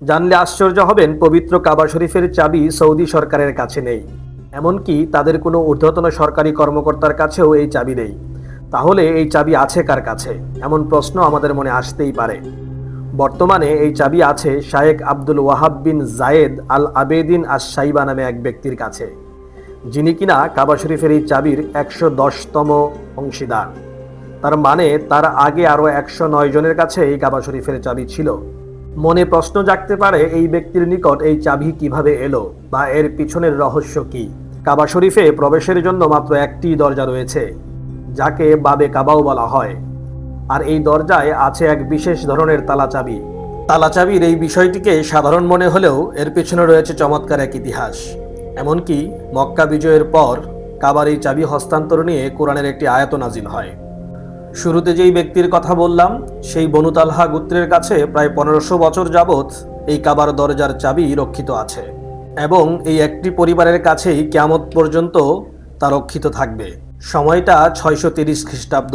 জানলে আশ্চর্য হবেন, পবিত্র কাবা শরীফের চাবি সৌদি সরকারের কাছে নেই। এমনকি তাদের কোনো ঊর্ধ্বতন সরকারি কর্মকর্তার কাছেও এই চাবি নেই। তাহলে এই চাবি আছে কার কাছে? এমন প্রশ্ন আমাদের মনে আসতেই পারে। বর্তমানে এই চাবি আছে শায়েক আব্দুল ওয়াহাব বিন জায়েদ আল আবেদিন আস সাইবা নামে এক ব্যক্তির কাছে, যিনি কিনা কাবা শরীফের এই চাবির একশো দশতম অংশীদার। তার মানে তার আগে আরও একশো নয় জনের কাছে এই কাবা শরীফের চাবি ছিল। মনে প্রশ্ন জাগতে পারে, এই ব্যক্তির নিকট এই চাবি কীভাবে এলো বা এর পিছনের রহস্য কি? কাবা শরীফে প্রবেশের জন্য মাত্র একটি দরজা রয়েছে, যাকে বাবে কাবাও বলা হয়। আর এই দরজায় আছে এক বিশেষ ধরনের তালা চাবি। তালা চাবির এই বিষয়টিকে সাধারণ মনে হলেও এর পেছনে রয়েছে চমৎকার এক ইতিহাস। এমনকি মক্কা বিজয়ের পর কাবার এই চাবি হস্তান্তর নিয়ে কোরআনের একটি আয়াত নাজিল হয়। শুরুতে যেই ব্যক্তির কথা বললাম, সেই বনু তালহা গোত্রের কাছে প্রায় পনেরোশো বছর যাবৎ এই কাবার দরজার চাবি রক্ষিত আছে এবং এই একটি পরিবারের কাছেই কেয়ামত পর্যন্ত তা রক্ষিত থাকবে। সময়টা ছয়শো তিরিশ খ্রিস্টাব্দ।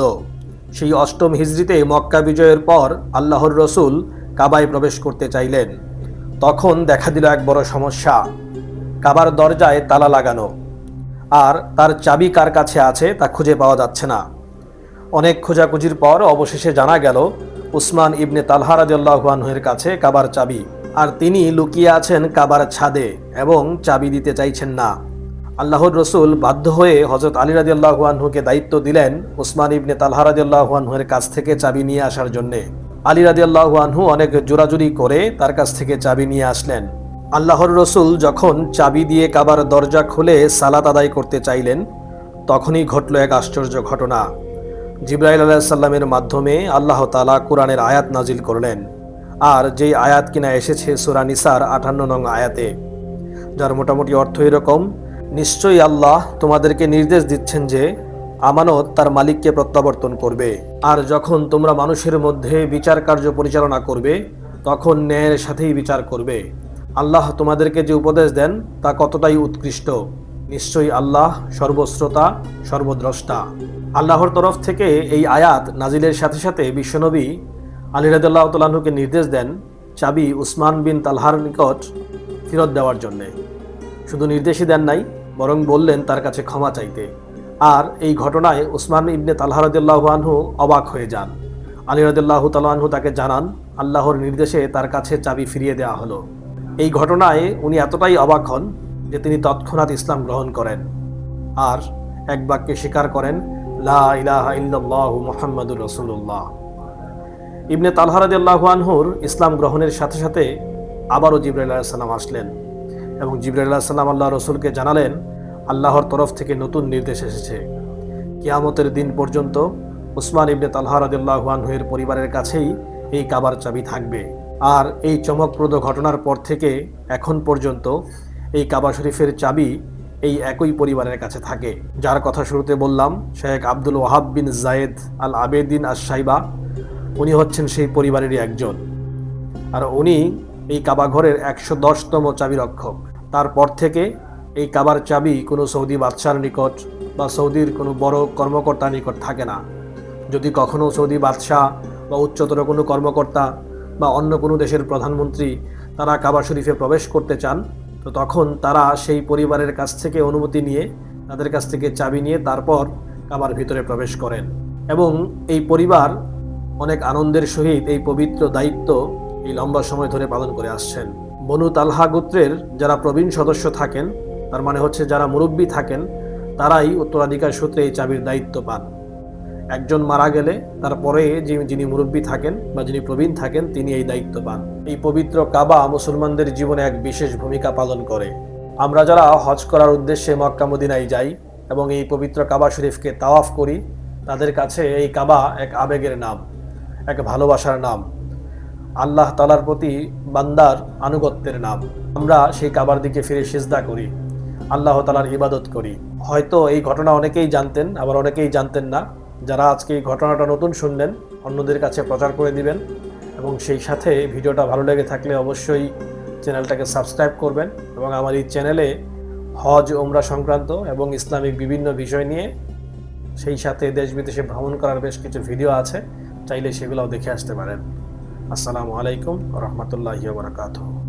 সেই অষ্টম হিজড়িতে মক্কা বিজয়ের পর আল্লাহর রসুল কাবায় প্রবেশ করতে চাইলেন। তখন দেখা দিল এক বড় সমস্যা। কাবার দরজায় তালা লাগানো। আর তার চাবি কার কাছে আছে তা খুঁজে পাওয়া যাচ্ছে না। অনেক খোঁজাখুঁজির পর অবশেষে জানা গেল, উসমান ইবনে তালহা রাদিয়াল্লাহুয়ানহুয়ের কাছে কাবার চাবি। আর তিনি লুকিয়ে আছেন কাবার ছাদে এবং চাবি দিতে চাইছেন না। আল্লাহর রসুল বাধ্য হয়ে হজরত আলী রাদিয়াল্লাহুয়ানহুকে দায়িত্ব দিলেন উসমান ইবনে তালহা রাদিয়াল্লাহুয়ানহুয়ের কাছ থেকে চাবি নিয়ে আসার জন্যে। আলী রাদিয়াল্লাহুয়ানহু অনেক জোরাজুরি করে তার কাছ থেকে চাবি নিয়ে আসলেন। আল্লাহর রসুল যখন চাবি দিয়ে কাবার দরজা খুলে সালাত আদায় করতে চাইলেন, তখনই ঘটল এক আশ্চর্য ঘটনা। জিব্রাইল আলাহিসাল্লামের মাধ্যমে আল্লাহ তালা কোরআনের আয়াত নাজিল করলেন। আর যেই আয়াত কিনা এসেছে সুরা নিসার আঠান্ন নং আয়াতে, যার মোটামুটি অর্থ এরকম, নিশ্চয়ই আল্লাহ তোমাদেরকে নির্দেশ দিচ্ছেন যে আমানত তার মালিককে প্রত্যাবর্তন করবে। আর যখন তোমরা মানুষের মধ্যে বিচার কার্য পরিচালনা করবে, তখন ন্যায়ের সাথেই বিচার করবে। আল্লাহ তোমাদেরকে যে উপদেশ দেন, তা কতটাই উৎকৃষ্ট। নিশ্চয়ই আল্লাহ সর্বশ্রোতা, সর্বদ্রষ্টা। আল্লাহর তরফ থেকে এই আয়াত নাজিলের সাথে সাথে বিশ্বনবী আলী রাদিল্লাহ তাল্লাহকে নির্দেশ দেন চাবি উসমান বিন তালহার নিকট ফেরত দেওয়ার জন্যে। শুধু নির্দেশই দেন নাই, বরং বললেন তার কাছে ক্ষমা চাইতে। আর এই ঘটনায় উসমান ইবনে তালহা রদুল্লাহ আনহু অবাক হয়ে যান। আলী রদুল্লাহ তালাহু তাকে জানান, আল্লাহর নির্দেশে তার কাছে চাবি ফিরিয়ে দেওয়া হলো। এই ঘটনায় উনি এতটাই অবাক হন যে তিনি তৎক্ষণাৎ ইসলাম গ্রহণ করেন। আর এক বাক্যে স্বীকার করেন ইবনে তালহারাদ আনহুর ইসলাম গ্রহণের সাথে সাথে আবারও জিব্রাইল সাল্লাম আসলেন এবং জিব্রাইল সাল্লাম আল্লাহ রসুলকে জানালেন, আল্লাহর তরফ থেকে নতুন নির্দেশ এসেছে। কিয়ামতের দিন পর্যন্ত উসমান ইবনে তালহারাদ আনহুয়ের পরিবারের কাছেই এই কাবার চাবি থাকবে। আর এই চমকপ্রদ ঘটনার পর থেকে এখন পর্যন্ত এই কাবা শরীফের চাবি এই একই পরিবারের কাছে থাকে। যার কথা শুরুতে বললাম, শেখ আব্দুল ওয়াহাব বিন জায়েদ আল আবেদিন আস সাইবা উনি হচ্ছেন সেই পরিবারেরই একজন। আর উনি এই কাবা ঘরের একশো দশতম চাবি রক্ষক তারপর থেকে এই কাবার চাবি কোনো সৌদি বাদশার নিকট বা সৌদির কোনো বড় কর্মকর্তার নিকট থাকে না। যদি কখনও সৌদি বাদশাহ বা উচ্চতর কোনো কর্মকর্তা বা অন্য কোনো দেশের প্রধানমন্ত্রী তারা কাবা শরীফে প্রবেশ করতে চান তো তখন তারা সেই পরিবারের কাছ থেকে অনুমতি নিয়ে তাদের কাছ থেকে চাবি নিয়ে তারপর কাবার ভিতরে প্রবেশ করেন। এবং এই পরিবার অনেক আনন্দের সহিত এই পবিত্র দায়িত্ব এই লম্বা সময় ধরে পালন করে আসছেন। বনু তালহা গোত্রের যারা প্রবীণ সদস্য থাকেন, তার মানে হচ্ছে যারা মুরব্বী থাকেন, তারাই উত্তরাধিকার সূত্রে এই চাবির দায়িত্ব পান। একজন মারা গেলে তারপরে যিনি যিনি মুরব্বী থাকেন বা যিনি প্রবীণ থাকেন, তিনি এই দায়িত্ব পান। এই পবিত্র কাবা মুসলমানদের জীবনে এক বিশেষ ভূমিকা পালন করে। আমরা যারা হজ করার উদ্দেশ্যে মক্কা মদিনায় যাই এবং এই পবিত্র কাবা শরীফকে তাওয়াফ করি, তাদের কাছে এই কাবা এক আবেগের নাম, এক ভালোবাসার নাম। আল্লাহ তালার প্রতি বান্দার আনুগত্যের নাম। আমরা সেই কাবার দিকে ফিরে সিজদা করি, আল্লাহ তালার ইবাদত করি। হয়তো এই ঘটনা অনেকেই জানতেন, আবার অনেকেই জানতেন না। যারা আজকে এই ঘটনাটা নতুন শুনলেন, অন্যদের কাছে প্রচার করে দিবেন এবং সেই সাথে ভিডিওটা ভালো লেগে থাকলে অবশ্যই চ্যানেলটাকে সাবস্ক্রাইব করবেন এবং আমার এই চ্যানেলে হজ ওমরা সংক্রান্ত এবং ইসলামিক বিভিন্ন বিষয় নিয়ে সেই সাথে দেশ বিদেশে ভ্রমণ করার বেশ কিছু ভিডিও আছে, চাইলে সেগুলোও দেখে আসতে পারেন। আসসালামু আলাইকুম রহমতুল্লাহ বারকাতুহ।